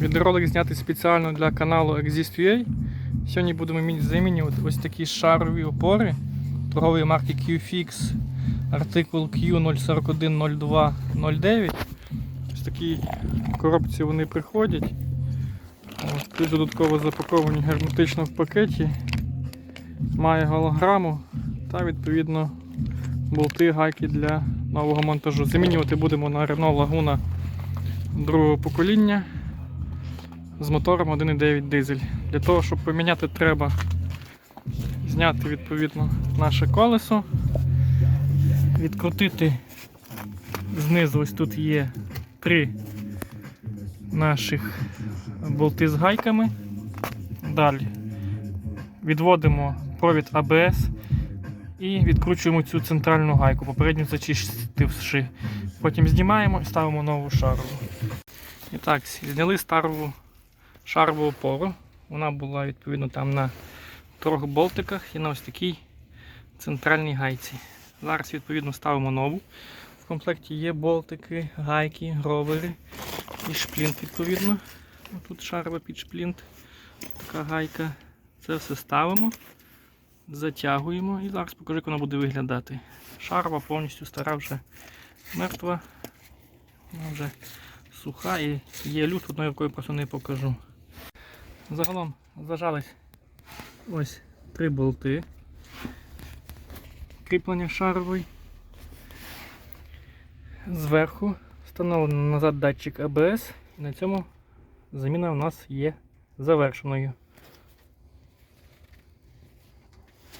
Відеоролик знятий спеціально для каналу Exist.ua. Сьогодні будемо замінювати ось такі шарові опори торгової марки QFix, артикул Q0410209. Ось такі коробці вони приходять. Ось тут додатково запаковані герметично в пакеті. Має голограму та відповідно болти, гайки для нового монтажу. Замінювати будемо на Renault Laguna другого покоління з мотором 1.9 дизель. Для того, щоб поміняти, треба зняти відповідно наше колесо, відкрутити знизу, ось тут є три наших болти з гайками. Далі відводимо провід АБС і відкручуємо цю центральну гайку, попередньо зачистивши. Потім знімаємо і ставимо нову шарову. І так, зняли стару шарову опору. Вона була відповідно там на трьох болтиках і на ось такій центральній гайці. Зараз відповідно ставимо нову. В комплекті є болтики, гайки, ровери і шплінт відповідно. Тут шарова під шплінт, така гайка. Це все ставимо, затягуємо і зараз покажу, як вона буде виглядати. Шарова повністю стара вже мертва. Вона вже суха і є люд, одною рукою просто не покажу. Загалом зажались ось три болти. Кріплення шаровий. Зверху встановлено назад датчик АБС і на цьому заміна у нас є завершеною.